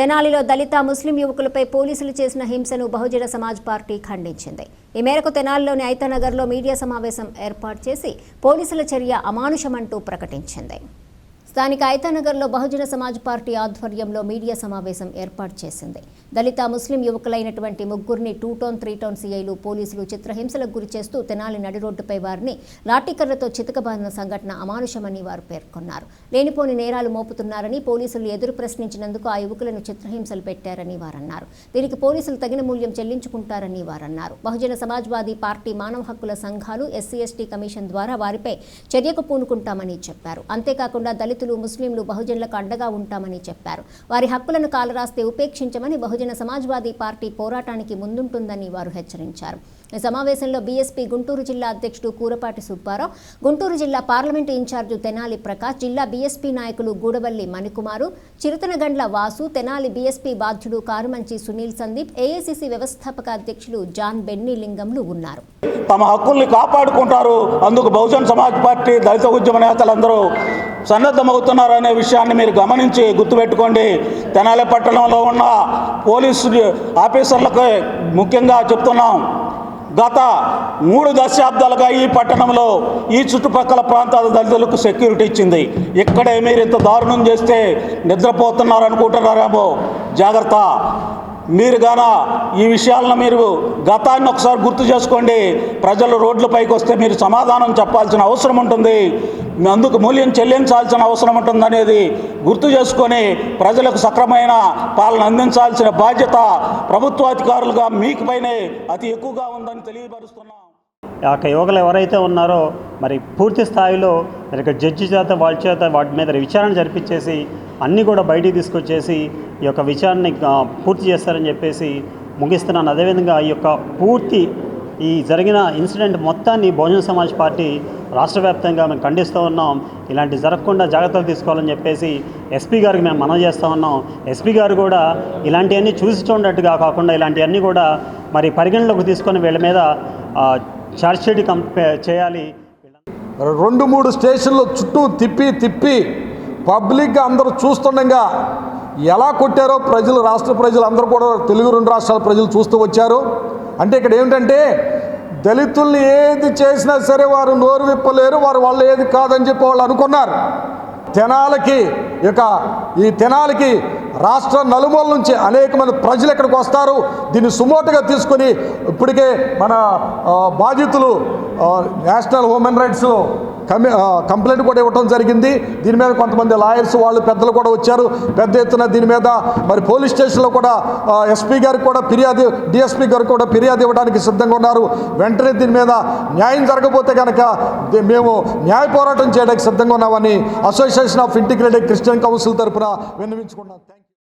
తెనాలిలో దళిత ముస్లిం యువకులపై పోలీసులు చేసిన హింసను బహుజన సమాజ్ పార్టీ ఖండించింది. ఈ మేరకు తెనాలిలోని ఐతానగర్లో మీడియా సమావేశం ఏర్పాటు చేసి పోలీసుల చర్య అమానుషమంటూ ప్రకటించింది. స్థానిక ఐతానగర్లో బహుజన సమాజ్ పార్టీ ఆధ్వర్యంలో మీడియా సమావేశం ఏర్పాటు చేసింది. దళిత ముస్లిం యువకులైనటువంటి ముగ్గురిని టూ టౌన్ త్రీ టౌన్ సీఐలు పోలీసులు చిత్రహింసలకు గురి చేస్తూ తెనాలి నడి రోడ్డుపై వారిని లాఠీకర్రతో చితకబాదిన సంఘటన అమానుషమని వారు పేర్కొన్నారు. లేనిపోని నేరాలు మోపుతున్నారని పోలీసులు ఎదురు ప్రశ్నించినందుకు ఆ యువకులను చిత్రహింసలు పెట్టారని వారన్నారు. దీనికి పోలీసులు తగిన మూల్యం చెల్లించుకుంటారని వారన్నారు. బహుజన సమాజ్వాదీ పార్టీ మానవ హక్కుల సంఘాలు ఎస్సీ ఎస్టీ కమిషన్ ద్వారా వారిపై చర్యకు పూనుకుంటామని చెప్పారు. అంతేకాకుండా దళితులు ముస్లింలు బహుజనులకు అండగా ఉంటామని చెప్పారు. వారి హక్కులను కాలరాస్తే ఉపేక్షించమని బహుజన సమాజ్వాదీ పార్టీ పోరాటానికి ముందుంటుందని వారు హెచ్చరించారు. ఈ సమావేశంలో బీఎస్పీ గుంటూరు జిల్లా అధ్యక్షుడు కూరపాటి సుబ్బారావు గుంటూరు జిల్లా పార్లమెంటు ఇన్ఛార్జి తెనాలి ప్రకాష్ జిల్లా బీఎస్పీ నాయకులు గూడవల్లి మణికుమారు చిరుతనగండ్ల వాసు తెనాలి బీఎస్పీ బాధ్యుడు కారుమంచి సునీల్ సందీప్ ఏఐసిసి వ్యవస్థాపక అధ్యక్షులు జాన్ బెన్నీ లింగంలు ఉన్నారు. తమ హక్కుల్ని కాపాడుకుంటారు. అందుకు బహుజన్ సమాజ్ పార్టీ దళిత ఉద్యమ నేతలందరూ సన్నద్ధమవుతున్నారనే విషయాన్ని మీరు గమనించి గుర్తుపెట్టుకోండి. తెనాలి పట్టణంలో ఉన్న పోలీసు ఆఫీసర్లకు ముఖ్యంగా చెప్తున్నాం. గత మూడు దశాబ్దాలుగా ఈ పట్టణంలో ఈ చుట్టుపక్కల ప్రాంతాల దళితులకు సెక్యూరిటీ ఇచ్చింది. ఇక్కడే మీరు ఇంత దారుణం చేస్తే నిద్రపోతున్నారు అనుకుంటున్నారేమో జాగ్రత్త. మీరు గాన ఈ విషయాలను మీరు గతాన్ని ఒకసారి గుర్తు చేసుకోండి. ప్రజలు రోడ్లపైకి వస్తే మీరు సమాధానం చెప్పాల్సిన అవసరం ఉంటుంది. అందుకు మూల్యం చెల్లించాల్సిన అవసరం ఉంటుంది అనేది గుర్తు చేసుకొని ప్రజలకు సక్రమైన పాలన అందించాల్సిన బాధ్యత ప్రభుత్వాధికారులుగా మీకు పైనే అతి ఎక్కువగా ఉందని తెలియపరుస్తున్నాం. ఆ యొక్క యువకులు ఎవరైతే ఉన్నారో మరి పూర్తి స్థాయిలో మరి జడ్జి చేత వాళ్ళ చేత వాటి మీద విచారణ జరిపించేసి అన్నీ కూడా బయటికి తీసుకొచ్చేసి ఈ యొక్క విచారణని పూర్తి చేస్తారని చెప్పేసి ముగిస్తున్నాను. అదేవిధంగా ఈ యొక్క పూర్తి ఈ జరిగిన ఇన్సిడెంట్ మొత్తాన్ని బహుజన సమాజ్ పార్టీ రాష్ట్ర వ్యాప్తంగా మేము ఖండిస్తూ ఉన్నాం. ఇలాంటి జరగకుండా జాగ్రత్తలు తీసుకోవాలని చెప్పేసి ఎస్పీ గారికి మేము మనవి చేస్తూ ఉన్నాం. ఎస్పీ గారు కూడా ఇలాంటివన్నీ చూసి చూడట్టుగా కాకుండా ఇలాంటివన్నీ కూడా మరి పరిగణలోకి తీసుకొని వీళ్ళ మీద ఆ, కంపే చేయాలి. రెండు మూడు స్టేషన్లు చుట్టూ తిప్పి తిప్పి పబ్లిక్గా అందరూ చూస్తుండగా ఎలా కొట్టారో ప్రజలు రాష్ట్ర ప్రజలు అందరూ కూడా తెలుగు రెండు రాష్ట్రాల ప్రజలు చూస్తూ వచ్చారు. అంటే ఇక్కడ ఏమిటంటే దళితుల్ని ఏది చేసినా సరే వారు నోరు విప్పలేరు వారు వాళ్ళు ఏది కాదని చెప్పి వాళ్ళు అనుకున్నారు. తెనాలకి ఇక ఈ తెనాలకి రాష్ట్ర నలుమూల నుంచి అనేక మంది ప్రజలు ఇక్కడికి వస్తారు. దీన్ని సుమోటుగా తీసుకొని ఇప్పటికే మన బాధితులు నేషనల్ హ్యూమన్ రైట్స్ కమి కంప్లైంట్ కూడా ఇవ్వడం జరిగింది. దీని మీద కొంతమంది లాయర్స్ వాళ్ళు పెద్దలు కూడా వచ్చారు. పెద్ద ఎత్తున దీని మీద మరి పోలీస్ స్టేషన్లో కూడా ఎస్పీ గారికి కూడా ఫిర్యాదు డిఎస్పీ గారికి కూడా ఫిర్యాదు ఇవ్వడానికి సిద్ధంగా ఉన్నారు. వెంటనే దీని మీద న్యాయం జరగకపోతే కనుక మేము న్యాయ పోరాటం చేయడానికి సిద్ధంగా ఉన్నామని association of integrated Christian council తరఫున విన్నవించుకున్నాం.